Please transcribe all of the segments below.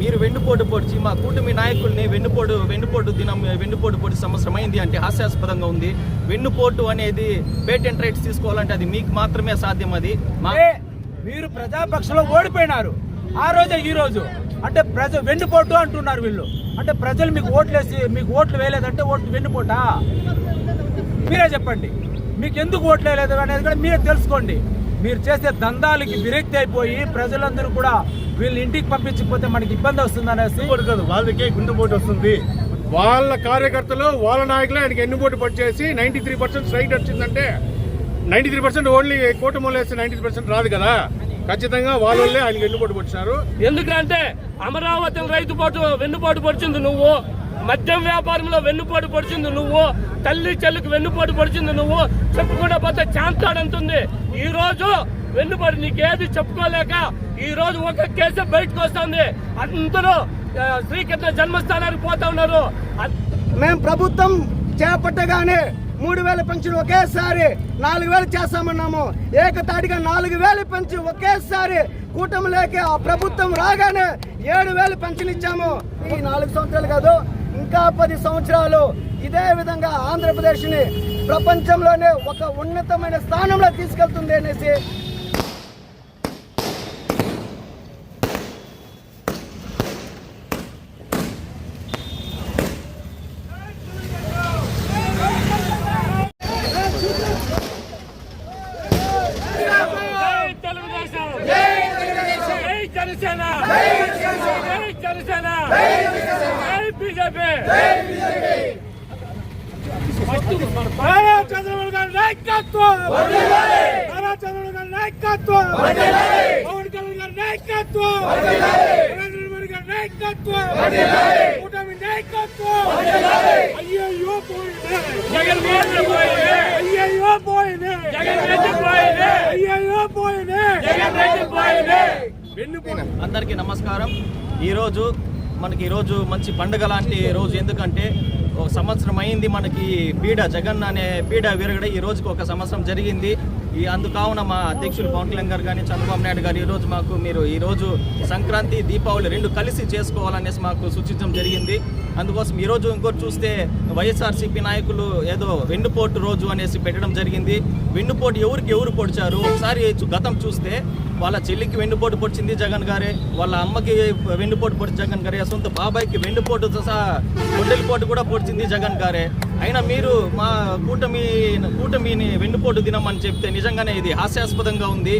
మీరు వెన్నుపోటు పొడిచి మా కూటమి నాయకుల్ని వెన్నుపోటు వెన్నుపోటు దినం వెన్నుపోటు పొడి సంవత్సరం అయింది అంటే హాస్యాస్పదంగా ఉంది. వెన్నుపోటు అనేది పేటెంట్ రైట్స్ తీసుకోవాలంటే అది మీకు మాత్రమే సాధ్యం అది. మీరు ప్రజాపక్షంలో ఓడిపోయినారు. ఆ రోజే ఈ రోజు. అంటే ప్రజ వెన్నుపోటు అంటున్నారు వీళ్ళు. అంటే ప్రజలు మీకు ఓట్లేసి మీకు ఓట్లు వేయలేదంటే ఓట్లు వెన్నుపోటా? మీరే చెప్పండి. మీకు ఎందుకు ఓట్లు వేయలేదు అనేది కూడా మీరే తెలుసుకోండి. మీరు చేసే దందాలకి విరక్తి అయిపోయి ప్రజలందరూ కూడా వీళ్ళు ఇంటికి పంపించకపోతే మనకి ఇబ్బంది వస్తుంది అనేసి కాదు వాళ్ళకే గుండెపోటు వస్తుంది. వాళ్ళ కార్యకర్తలు వాళ్ళ నాయకులు ఆయనకి ఎన్నుపోటు పనిచేసి నైన్టీ త్రీ పర్సెంట్ రైట్ వచ్చిందంటే నైన్టీ త్రీ పర్సెంట్ ఓన్లీ కూటమి వేస్తే నైన్టీ పర్సెంట్ రాదు కదా. ఖచ్చితంగా వాళ్ళే ఆయనకి ఎన్నుపోటు పడిచారు ఎందుకంటే అమరావతి రైతు పాటు వెన్నుపాటు పొడిచింది నువ్వు. మద్యం వ్యాపారంలో వెన్నుపాటు పొడిచింది నువ్వు. తల్లి చెల్లికి వెన్నుపాటు పొడిచింది నువ్వు. చెప్పుకుంటే పోతే చాంతాడంతుంది ఈ రోజు వెన్నుపాటు నీకేది చెప్పుకోలేక ఈ రోజు ఒక కేసు బయటకు వస్తుంది. అందరూ శ్రీకృష్ణ జన్మస్థానానికి పోతా ఉన్నారు. మేము ప్రభుత్వం చేపట్టగానే మూడు వేల పెన్షన్ ఒకేసారి నాలుగు వేలు చేస్తామన్నాము. ఏకతాటిగా నాలుగు వేలు పెంచి ఒకేసారి కూటమిలోకి ఆ ప్రభుత్వం రాగానే ఏడు వేలు పెన్షన్ ఇచ్చాము. ఈ నాలుగు సంవత్సరాలు కాదు ఇంకా పది సంవత్సరాలు ఇదే విధంగా ఆంధ్రప్రదేశ్ని ప్రపంచంలోనే ఒక ఉన్నతమైన స్థానంలో తీసుకెళ్తుంది అనేసి జై తెలుగుదేశం జై జనసేన! జై జనసేన జై బీజేపీ! నారా చంద్రబాబు గారి నాయకత్వం! నారా చంద్రబాబు గారి నాయకత్వం! పవన్ కళ్యాణ్ గారి నాయకత్వం! నరేంద్ర మోడీ గారి నాయకత్వం! కూటమి నాయకత్వం! అయ్యయ్యో పోయింది జగన్ అయ్యయ్యో పోయింది జగన్ పోయింది అయ్యయ్యో పోయింది జగన్ రెడ్డి పోయింది వెన్నుపోటు అందరికీ నమస్కారం. ఈరోజు మనకి ఈరోజు మంచి పండుగ లాంటి రోజు. ఎందుకంటే ఒక సంవత్సరం అయింది మనకి పీడ జగన్ అనే పీడ విరగడ ఈ రోజుకి ఒక సంవత్సరం జరిగింది. ఈ అందుకావున మా అధ్యక్షులు పవన్ కళ్యాణ్ గారు కానీ చంద్రబాబు నాయుడు గారు ఈ రోజు మాకు మీరు ఈరోజు సంక్రాంతి దీపావళి రెండు కలిసి చేసుకోవాలనేసి మాకు సూచించడం జరిగింది. అందుకోసం ఈ రోజు ఇంకోటి చూస్తే వైఎస్ఆర్సీపీ నాయకులు ఏదో వెన్నుపోటు రోజు అనేసి పెట్టడం జరిగింది. వెన్నుపోటు ఎవరికి ఎవరు పొడిచారు? ఒకసారి గతం చూస్తే వాళ్ళ చెల్లికి వెన్నుపోటు పొడిచింది జగన్ గారే వాళ్ళ అమ్మకి వెన్నుపోటు పొడిచి జగన్ గారే సొంత బాబాయ్కి వెన్నుపోటు సహా గుండెలపోటు కూడా పొడిచింది జగన్ గారే. అయినా మీరు మా కూటమి కూటమిని వెన్నుపోటు దినం అని చెప్తే నిజంగానే ఇది హాస్యాస్పదంగా ఉంది.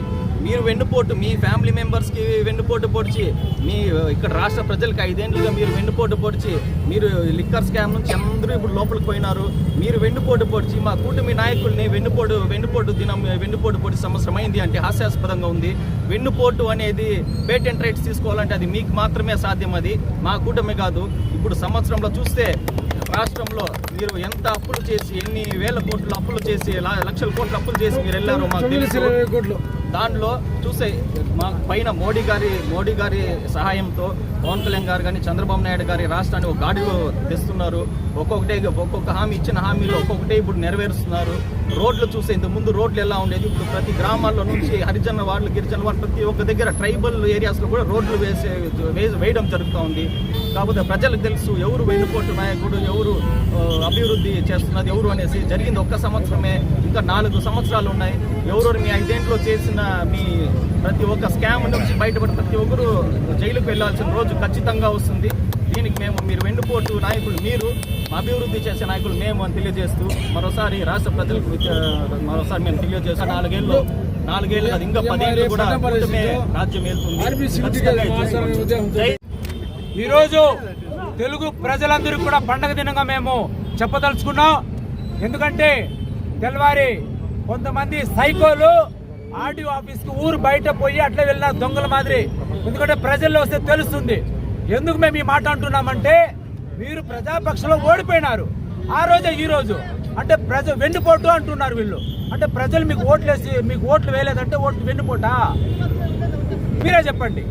మీరు వెన్నుపోటు మీ ఫ్యామిలీ మెంబర్స్కి వెన్నుపోటు పొడిచి మీ ఇక్కడ రాష్ట్ర ప్రజలకు ఐదేండ్లుగా మీరు వెన్నుపోటు పొడిచి మీరు లిక్కర్ స్కామ్ నుంచి అందరూ ఇప్పుడు లోపలికి పోయినారు. మీరు వెన్నుపోటు పొడిచి మా కూటమి నాయకుల్ని వెన్నుపోటు వెన్నుపోటు దినం వెన్నుపోటు పొడి సంవత్సరం అయింది అంటే హాస్యాస్పదంగా ఉంది. వెన్నుపోటు అనేది పేటెంట్ రైట్స్ తీసుకోవాలంటే అది మీకు మాత్రమే సాధ్యం అది. మా కూటమి కాదు. ఇప్పుడు సంవత్సరంలో చూస్తే రాష్ట్రంలో మీరు ఎంత అప్పులు చేసి ఎన్ని వేల కోట్లు అప్పులు చేసి లక్షల కోట్ల అప్పులు చేసి మీరు వెళ్ళారో మాకు తెలుసు. దాంట్లో చూసే మా పైన మోడీ గారి మోడీ గారి సహాయంతో పవన్ కళ్యాణ్ గారు కానీ చంద్రబాబు నాయుడు గారి రాష్ట్రాన్ని ఒక గాడిలో తెస్తున్నారు. ఒక్కొక్కటే ఒక్కొక్క హామీ ఇచ్చిన హామీలు ఒక్కొక్కటే ఇప్పుడు నెరవేరుస్తున్నారు. రోడ్లు చూసే ఇంత ముందు రోడ్లు ఎలా ఉండేది ఇప్పుడు ప్రతి గ్రామాల్లో నుంచి హరిజన వాళ్ళు గిరిజన వాళ్ళు ప్రతి ఒక్క దగ్గర ట్రైబల్ ఏరియాస్లో కూడా రోడ్లు వేసే వేయడం జరుగుతూ ఉంది. కాకపోతే ప్రజలకు తెలుసు ఎవరు వెన్నుపోటు నాయకుడు ఎవరు అభివృద్ధి చేస్తున్నది ఎవరు అనేసి జరిగింది ఒక్క సంవత్సరమే ఇంకా నాలుగు సంవత్సరాలు ఉన్నాయి. ఎవరు మీ ఐదేంట్లో చేసిన మీ ప్రతి ఒక్క స్కామ్ నుంచి బయటపడి ప్రతి ఒక్కరు జైలుకు వెళ్ళాల్సిన రోజు ఖచ్చితంగా వస్తుంది. దీనికి మేము మీరు వెన్నుపోటు నాయకులు మీరు అభివృద్ధి చేసే నాయకులు మేము అని తెలియజేస్తూ మరోసారి రాష్ట్ర ప్రజలకు మరోసారి మేము తెలియజేస్తాం నాలుగేళ్ళు నాలుగేళ్ళు కాదు ఇంకా పదేళ్ళు కూడా రాజ్యం వెళ్తుంది ఖచ్చితంగా ఇది చూసుకుంటాం. జై ఈరోజు తెలుగు ప్రజలందరూ కూడా పండగ దినంగా మేము చెప్పదలుచుకున్నాం. ఎందుకంటే తెల్లవారి కొంతమంది సైకోలు ఆర్టీఓ ఆఫీస్కి ఊరు బయట పోయి అట్లా వెళ్ళిన దొంగల మాదిరి. ఎందుకంటే ప్రజల్లో వస్తే తెలుస్తుంది. ఎందుకు మేము ఈ మాట అంటున్నామంటే మీరు ప్రజాపక్షంలో ఓడిపోయినారు. ఆ రోజే ఈ రోజు. అంటే ప్రజ వెన్నుపోటు అంటున్నారు వీళ్ళు. అంటే ప్రజలు మీకు ఓట్లేసి మీకు ఓట్లు వేయలేదంటే ఓట్లు వెన్నుపోటా? మీరే చెప్పండి.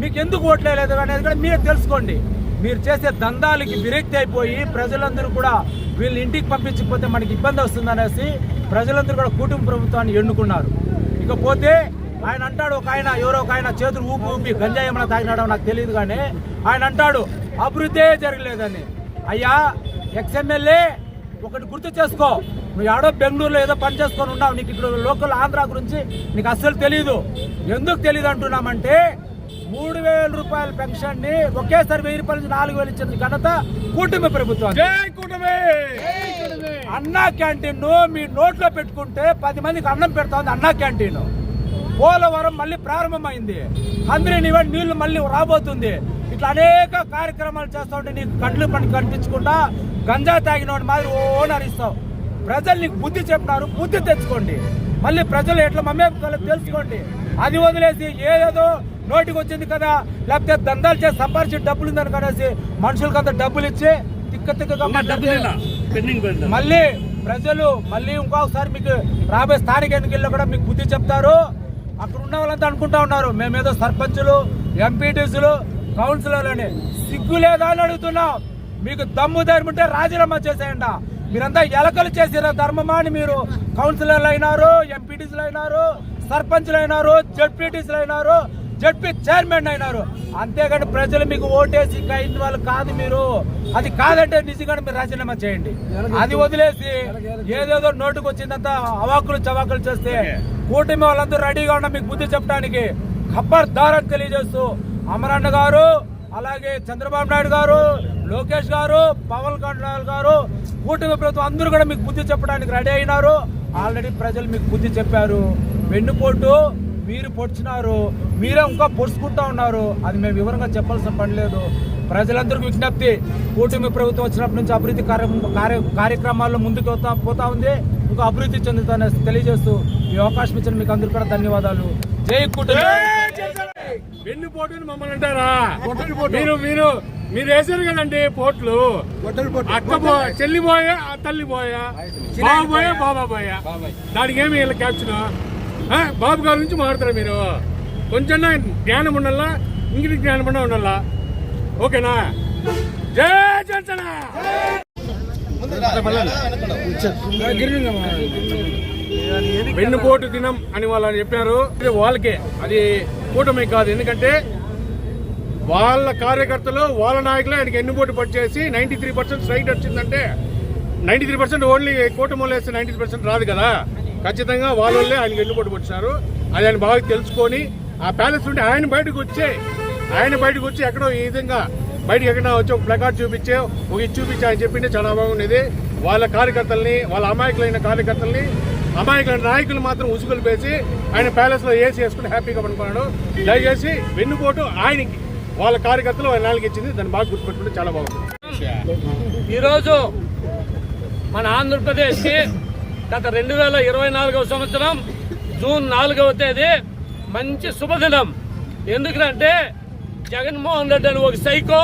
మీకు ఎందుకు ఓట్లేదు అనేది కూడా మీరు తెలుసుకోండి. మీరు చేసే దందాలకి విరక్తి అయిపోయి ప్రజలందరూ కూడా వీళ్ళు ఇంటికి పంపించకపోతే మనకి ఇబ్బంది వస్తుంది అనేసి ప్రజలందరూ కూడా కుటుంబ ప్రభుత్వాన్ని ఎన్నుకున్నారు. ఇకపోతే ఆయన అంటాడు ఒక ఆయన ఎవరో ఒక ఆయన చేతులు ఊపి ఊపి గంజాయి ఏమైనా తాగినాడో నాకు తెలియదు కానీ ఆయన అంటాడు అభివృద్ధి జరగలేదని. అయ్యా ఎక్స్ఎమ్మెల్యే ఒకటి గుర్తు చేసుకో. నువ్వు ఆడో బెంగళూరులో ఏదో పని చేసుకొని ఉన్నావు. నీకు ఇక్కడ లోకల్ ఆంధ్ర గురించి నీకు అస్సలు తెలియదు ఎందుకు తెలియదు అంటున్నామంటే మూడు వేల రూపాయల పెన్షన్ని ఒకేసారి వెయ్యి రూపాయల నుంచి నాలుగు వేలు ఇచ్చిన ఘనత కూటమి ప్రభుత్వం అన్నా క్యాంటీన్ మీ నోట్లో పెట్టుకుంటే పది మందికి అన్నం పెడుతోంది అన్నా క్యాంటీన్. పోలవరం మళ్ళీ ప్రారంభమైంది. అందరి నివ నీళ్ళు మళ్ళీ రాబోతుంది. ఇట్లా అనేక కార్యక్రమాలు చేస్తా ఉంటే నీకు కండ్లు పని కనిపించకుండా గంజా తాగిన వాడి మాదిరి ఓ నరిస్తావు. ప్రజలు నీకు బుద్ధి చెప్పినారు బుద్ధి తెచ్చుకోండి. మళ్ళీ ప్రజలు ఎట్లా మమ్మేపుకోవాలో తెలుసుకోండి. అది వదిలేసి ఏదేదో నోటికి వచ్చింది కదా? లేకపోతే దందాలు చేసి సంపాదించి డబ్బులు ఉందని కనేసి మనుషులకు అంత డబ్బులు ఇచ్చి తిక్క తిక్కగా మళ్ళీ ప్రజలు మళ్ళీ ఇంకొకసారి మీకు రాబోయే స్థానిక ఎన్నికల్లో కూడా మీకు బుద్ధి చెప్తారు. అక్కడ ఉన్న వాళ్ళంతా అనుకుంటా ఉన్నారు. మేమేదో సర్పంచులు ఎంపీటీసీలు కౌన్సిలర్లని. సిగ్గు లేదా అని అడుగుతున్నాం. మీకు దమ్ము ధైర్యం ఉంటే రాజీనామా చేసేయండి. మీరంతా ఎలకలు చేసిన ధర్మమా అని మీరు కౌన్సిలర్లు అయినారు ఎంపీటీసీలు అయినారు సర్పంచ్లు అయినారు జడ్పీటీసీలు అయినారు. జడ్పీ చైర్మన్ అయినారు. అంతేగాని ప్రజలు మీకు ఓటేసి ఇంకా అయిన వాళ్ళు కాదు మీరు. అది కాదంటే నిజంగా మీరు రాజీనామా చేయండి. అది వదిలేసి ఏదేదో నోటుకు వచ్చిందంతా అవాకులు చవాకులు చేస్తే కూటమి వాళ్ళందరూ రెడీగా ఉన్న మీకు బుద్ధి చెప్పడానికి ఖబర్దారని తెలియజేస్తూ అమరన్న గారు అలాగే చంద్రబాబు నాయుడు గారు లోకేష్ గారు పవన్ కళ్యాణ్ గారు కూటమి ప్రభుత్వం అందరూ కూడా మీకు బుద్ధి చెప్పడానికి రెడీ అయినారు. ఆల్రెడీ ప్రజలు మీకు బుద్ధి చెప్పారు. వెన్నుపోటు మీరు పొడిచినారు మీరే ఇంకా పొడుచుకుంటా ఉన్నారు అది మేము వివరంగా చెప్పాల్సిన పని లేదు. ప్రజలందరికీ విజ్ఞప్తి కూటమి ప్రభుత్వం వచ్చినప్పటి నుంచి అభివృద్ధి కార్య- కార్య- కార్యక్రమాల్లో ముందుకు పోతా పోతా ఉంది. ఇంకా అభివృద్ధి చెందుతానని తెలియజేస్తూ ఈ అవకాశం ఇచ్చిన మీకు అందరికీ కూడా ధన్యవాదాలు. జై కూటమి. మమ్మల్ని అంటారా? మీరు మీరు మీరు వేసారు కదండి పోట్లు. అక్క చెల్లి పోయా ఆ తల్లి పోయా? బాబు పోయా బాబా పోయా? దానికి ఏమి వీళ్ళ క్యాప్షన్ బాబు గారి నుంచి మారుతారా మీరు? కొంచెం జ్ఞానం ఉండాలా? ఇంగిటి జ్ఞానం కూడా ఉండాలా? ఓకేనా? జై జనసేన! వెన్నుపోటు దినం అని వాళ్ళు చెప్పారు. వాళ్ళకే. అది కూటమి కాదు. ఎందుకంటే వాళ్ళ కార్యకర్తలు వాళ్ళ నాయకులే ఆయనకి ఎన్నుపోటు పట్టేసి నైన్టీ త్రీ పర్సెంట్ స్ట్రైట్ వచ్చిందంటే నైన్టీ త్రీ పర్సెంట్ ఓన్లీ కూటమి వేస్తే నైన్టీ పర్సెంట్ రాదు కదా. ఖచ్చితంగా వాళ్ళే ఆయనకి ఎన్నుబడి పట్టినారు అది ఆయన బాగా తెలుసుకొని ఆ ప్యాలెస్ నుండి ఆయన బయటకు వచ్చే ఆయన బయటకు వచ్చి ఎక్కడో ఈ విధంగా బయటకు ఎక్కడ వచ్చి ఒక ప్లకార్డ్ చూపించే ఒక ఇది చూపించి ఆయన చెప్పింటే చాలా బాగుండేది. వాళ్ళ కార్యకర్తల్ని వాళ్ళ అమాయకులైన కార్యకర్తల్ని అమాయకులైన నాయకులు మాత్రం ఉసుగులు పేసి ఆయన ప్యాలెస్లో ఏసీ వేసుకుని హ్యాపీగా పడుకున్నాడు. దయచేసి వెన్నుపోటు ఆయనకి వాళ్ళ కార్యకర్తలు వాళ్ళ నాలుగు ఇచ్చింది. దాన్ని బాగా గుర్తుపెట్టుకుంటే చాలా బాగుంది ఈరోజు మన ఆంధ్రప్రదేశ్కి గత రెండు వేల ఇరవై నాలుగవ సంవత్సరం జూన్ నాలుగవ తేదీ మంచి శుభదినం. ఎందుకంటే జగన్మోహన్ రెడ్డి అని ఒక సైకో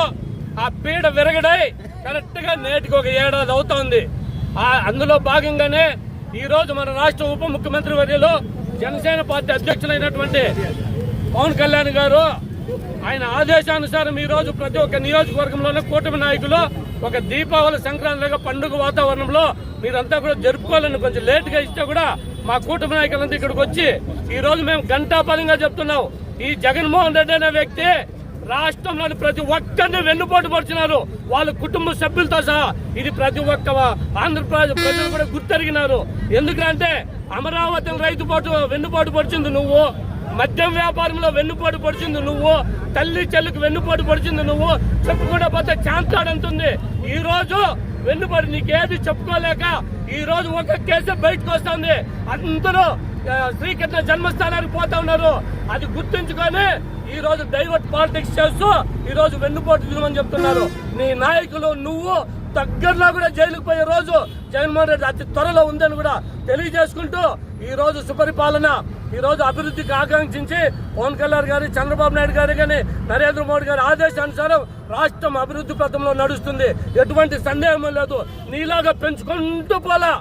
ఆ పీడ విరగడై కరెక్ట్గా నేటికి ఒక ఏడాది అవుతోంది. ఆ అందులో భాగంగానే ఈరోజు మన రాష్ట్ర ఉప ముఖ్యమంత్రి వర్యులు జనసేన పార్టీ అధ్యక్షులైనటువంటి పవన్ కళ్యాణ్ గారు ఆయన ఆదేశానుసారం ఈ రోజు ప్రతి ఒక్క నియోజకవర్గంలోనే కూటమి నాయకులు ఒక దీపావళి సంక్రాంతిగా పండుగ వాతావరణంలో మీరంతా కూడా జరుపుకోవాలని కొంచెం లేట్గా ఇస్తే కూడా మా కూటమి నాయకులంతా ఇక్కడికి వచ్చి ఈరోజు మేము గంటాపదంగా చెప్తున్నాం. ఈ జగన్మోహన్ రెడ్డి అనే వ్యక్తి రాష్ట్రంలోని ప్రతి ఒక్కరిని వెన్నుపోటు పడుతున్నారు వాళ్ళ కుటుంబ సభ్యులతో సహా ఇది ప్రతి ఒక్క ఆంధ్రప్రదేశ్ ప్రజలు కూడా గుర్తెరిగినారు. ఎందుకంటే అమరావతి రైతు పోటు వెన్నుపోటు పడిచింది నువ్వు. మద్యం వ్యాపారంలో వెన్నుపోటు పొడిచింది నువ్వు తల్లి చెల్లికి వెన్నుపోటు పొడిచింది నువ్వు చెప్పుకుంటే పోతే చాంతాడంతుంది ఈ రోజు వెన్నుపాటు నీకేది చెప్పుకోలేక ఈ రోజు ఒక కేసు బయటకు వస్తుంది. అందరూ శ్రీకృష్ణ జన్మస్థానానికి పోతా ఉన్నారు. అది గుర్తుంచుకొని ఈ రోజు డైవర్ట్ పాలిటిక్స్ చేస్తూ ఈ రోజు వెన్నుపోటు దిగమని చెప్తున్నారు. నీ నాయకులు నువ్వు దగ్గరలో కూడా జైలుకు పోయే రోజు జగన్మోహన్ రెడ్డి అతి త్వరలో ఉందని కూడా తెలియజేసుకుంటూ ఈ రోజు సుపరిపాలన ఈ రోజు అభివృద్ధికి ఆకాంక్షించి పవన్ కళ్యాణ్ గారి చంద్రబాబు నాయుడు గారి కానీ నరేంద్ర మోడీ గారి ఆదేశానుసారం రాష్ట్రం అభివృద్ధి పథంలో నడుస్తుంది. ఎటువంటి సందేహం లేదు. నీలాగా పెంచుకుంటూ పోలా.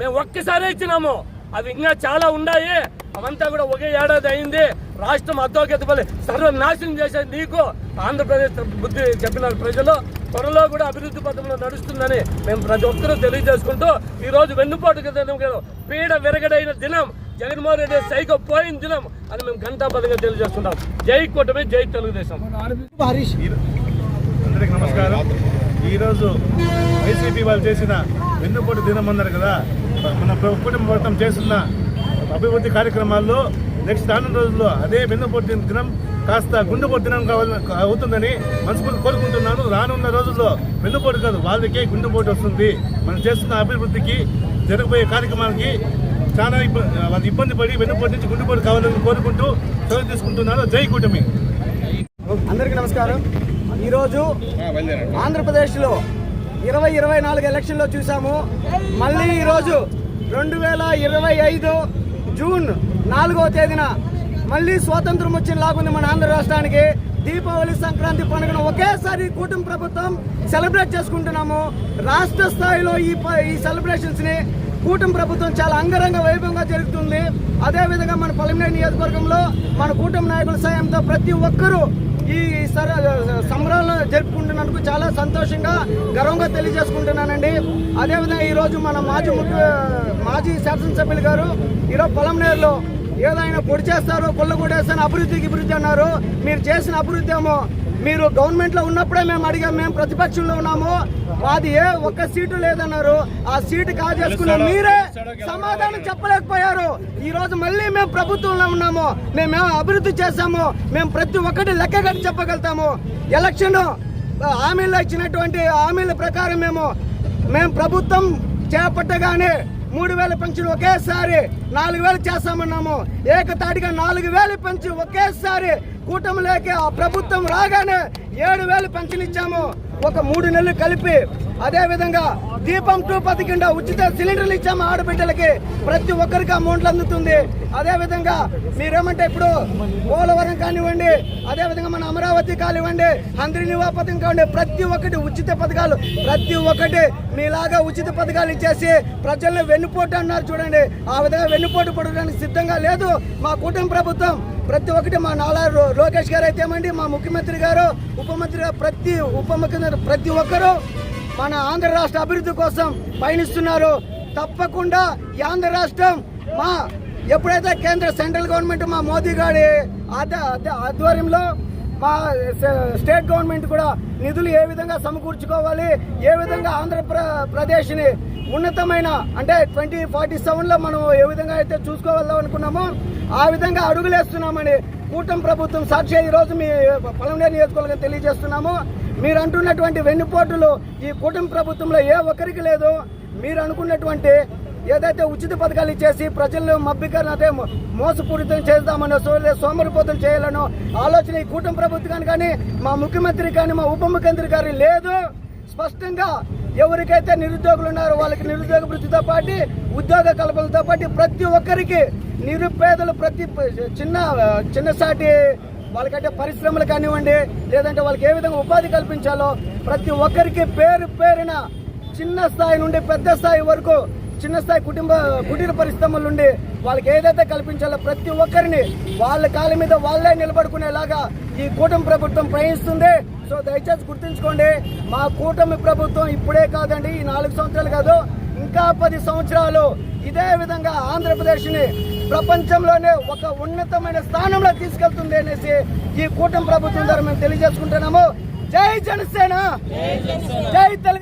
మేము ఒక్కసారి ఇచ్చినాము. అవి ఇంకా చాలా ఉన్నాయి అవంతా కూడా ఒకే ఏడాది అయింది. రాష్ట్రం అధోగతి పల్లి సర్వనాశనం చేసేది నీకు ఆంధ్రప్రదేశ్ బుద్ధి చెప్పిన ప్రజలు. త్వరలో కూడా అభివృద్ధి పథంలో నడుస్తుందని మేము ప్రతి ఒక్కరూ తెలియజేసుకుంటూ ఈ రోజు వెన్నుపాటు దినం కాదు, పీడ విరగడైన దినం. జగన్మోహన్ రెడ్డి సైకో పోయిన దినం అని మేము ఘంటాపథంగా తెలియజేస్తున్నాం. జై కూటమి జై తెలుగుదేశం. అందరికి నమస్కారం. ఈరోజు వైసీపీ వాళ్ళు చేసిన వెన్నుపోటు దినం అన్నారు కదా. మన కుటుంబ ప్రభుత్వం చేస్తున్న అభివృద్ధి కార్యక్రమాల్లో నెక్స్ట్ రానున్న రోజుల్లో అదే వెన్నుపోటు దిన- దినం కాస్త గుండెపోటు దినం కావాలని అవుతుందని మనస్ఫూర్తి కోరుకుంటున్నాను. రానున్న రోజుల్లో వెన్నుపోటు కాదు వాళ్ళకే గుండెపోటు వస్తుంది. మనం చేస్తున్న అభివృద్ధికి జరగబోయే కార్యక్రమానికి చాలా వాళ్ళు ఇబ్బంది పడి వెన్నుపోటు నుంచి గుండెపోటు కావాలని కోరుకుంటూ సెలవు తీసుకుంటున్నాను. జై కూటమి. అందరికీ నమస్కారం. ఈరోజు ఆంధ్రప్రదేశ్లో ఇరవై ఇరవై నాలుగు ఎలక్షన్లో చూసాము. మళ్ళీ ఈరోజు రెండు వేల ఇరవై ఐదు జూన్ నాలుగవ తేదీన మళ్ళీ స్వాతంత్రం వచ్చిన లాగుంది మన ఆంధ్ర రాష్ట్రానికి. దీపావళి సంక్రాంతి పండుగను ఒకేసారి కూటమి ప్రభుత్వం సెలబ్రేట్ చేసుకుంటున్నాము. రాష్ట్ర స్థాయిలో ఈ ప- ఈ సెలబ్రేషన్స్ని కూటమి ప్రభుత్వం చాలా అంగరంగ వైభవంగా జరుగుతుంది. అదేవిధంగా మన పలమనేరు నియోజకవర్గంలో మన కూటమి నాయకుల సాయంతో ప్రతి ఒక్కరూ ఈ సర సంబరాలను జరుపుకుంటున్నందుకు చాలా సంతోషంగా గర్వంగా తెలియజేసుకుంటున్నానండి. అదేవిధంగా ఈరోజు మన మాజీ ముఖ్య మాజీ శాసనసభ్యులు గారు ఈరోజు పొలంనేరులో ఏదైనా పొడి చేస్తారు కొల్ల అభివృద్ధికి అభివృద్ధి అన్నారు. మీరు చేసిన అభివృద్ధి ఏమో మీరు గవర్నమెంట్లో ఉన్నప్పుడే మేము అడిగాం మేము ప్రతిపక్షంలో ఉన్నాము. అది ఏ ఒక్క సీటు లేదన్నారు. ఆ సీటు కాజేసుకున్న మీరే సమాధానం చెప్పలేకపోయారు. ఈ రోజు మళ్ళీ మేము ప్రభుత్వంలో ఉన్నాము. మేము అభివృద్ధి చేశాము. మేము ప్రతి ఒక్కటి లెక్క కట్టి చెప్పగలుగుతాము. ఎలక్షన్ హామీలో ఇచ్చినటువంటి హామీల ప్రకారం మేము మేము ప్రభుత్వం చేపట్టగానే మూడు వేల పెన్షన్ ఒకేసారి నాలుగు వేలు చేస్తామన్నాము. ఏకతాటిగా నాలుగు వేలు పెంచి ఒకేసారి కూటమిలోకి ఆ ప్రభుత్వం రాగానే ఏడు వేలు పెన్షన్ ఇచ్చాము. ఒక మూడు నెలలు కలిపి అదే విధంగా దీపం టూ పది కింద ఉచిత సిలిండర్లు ఇచ్చాము ఆడబిడ్డలకి. ప్రతి ఒక్కరికి అమౌంట్లు అందుతుంది. అదే విధంగా మీరేమంటే ఇప్పుడు పోలవరం కానివ్వండి అదే విధంగా మన అమరావతి కానివ్వండి అందరి నివా పథకం కానివ్వండి ప్రతి ఒక్కటి ఉచిత పథకాలు ప్రతి ఒక్కటి మీలాగా ఉచిత పథకాలు ఇచ్చేసి ప్రజల్ని వెన్నుపోటు అన్నారు చూడండి. ఆ విధంగా వెన్నుపోటు పడడానికి సిద్ధంగా లేదు మా కుటుంబ ప్రభుత్వం. ప్రతి ఒక్కటి మా నాలా లోకేష్ గారు అయితే ఏమండి మా ముఖ్యమంత్రి గారు ఉప మంత్రి గారు ప్రతి ఉప ముఖ్యమంత్రి ప్రతి ఒక్కరూ మన ఆంధ్ర రాష్ట్ర అభివృద్ధి కోసం పయనిస్తున్నారు. తప్పకుండా ఈ ఆంధ్ర రాష్ట్రం మా ఎప్పుడైతే కేంద్ర సెంట్రల్ గవర్నమెంట్ మా మోదీ గారి ఆధ్వర్యంలో మా స్టేట్ గవర్నమెంట్ కూడా నిధులు ఏ విధంగా సమకూర్చుకోవాలి ఏ విధంగా ఆంధ్రప్రదేశ్ని ఉన్నతమైన అంటే ట్వంటీ ఫార్టీ సెవెన్లో మనం ఏ విధంగా అయితే చూసుకోవాలో అనుకున్నామో ఆ విధంగా అడుగులేస్తున్నామని కూటమి ప్రభుత్వం సాక్షి ఈరోజు రోజు మీ పొలంనేరు నియోజకవర్గం తెలియజేస్తున్నాము. మీరు అంటున్నటువంటి వెన్నుపోటులు ఈ కూటమి ప్రభుత్వంలో ఏ ఒక్కరికి లేదు. మీరు అనుకున్నటువంటి ఏదైతే ఉచిత పథకాలు ఇచ్చేసి ప్రజలను మబ్బికరణ అదే మోసపూరితం చేద్దామనో సో- సోమరిపోతం చేయాలనో ఆలోచన ఈ కూటమి ప్రభుత్వాన్ని కానీ మా ముఖ్యమంత్రి కానీ మా ఉప ముఖ్యమంత్రి గారి లేదు. స్పష్టంగా ఎవరికైతే నిరుద్యోగులు ఉన్నారో వాళ్ళకి నిరుద్యోగ వృద్ధితో పాటు ఉద్యోగ కల్పనతో పాటు ప్రతి ఒక్కరికి నిరుపేదలు ప్రతి చిన్న చిన్నసాటి వాళ్ళకంటే పరిశ్రమలు కానివ్వండి లేదంటే వాళ్ళకి ఏ విధంగా ఉపాధి కల్పించాలో ప్రతి ఒక్కరికి పేరు పేరున చిన్న స్థాయి నుండి పెద్ద స్థాయి వరకు చిన్న స్థాయి కుటుంబ కుటీర పరిశ్రమల నుండి వాళ్ళకి ఏదైతే కల్పించాలో ప్రతి ఒక్కరిని వాళ్ళ కాళ్ళ మీద వాళ్ళే నిలబడుకునేలాగా ఈ కూటమి ప్రభుత్వం ప్రయాణిస్తుంది సో దయచేసి గుర్తుంచుకోండి మా కూటమి ప్రభుత్వం ఇప్పుడే కాదండి ఈ నాలుగు సంవత్సరాలు కాదు ఇంకా పది సంవత్సరాలు ఇదే విధంగా ఆంధ్రప్రదేశ్ని ప్రపంచంలోనే ఒక ఉన్నతమైన స్థానంలో తీసుకెళ్తుంది అనేసి ఈ కూటమి ప్రభుత్వం ద్వారా మేము తెలియజేసుకుంటున్నాము. జై జనసేన! జై తెలుగు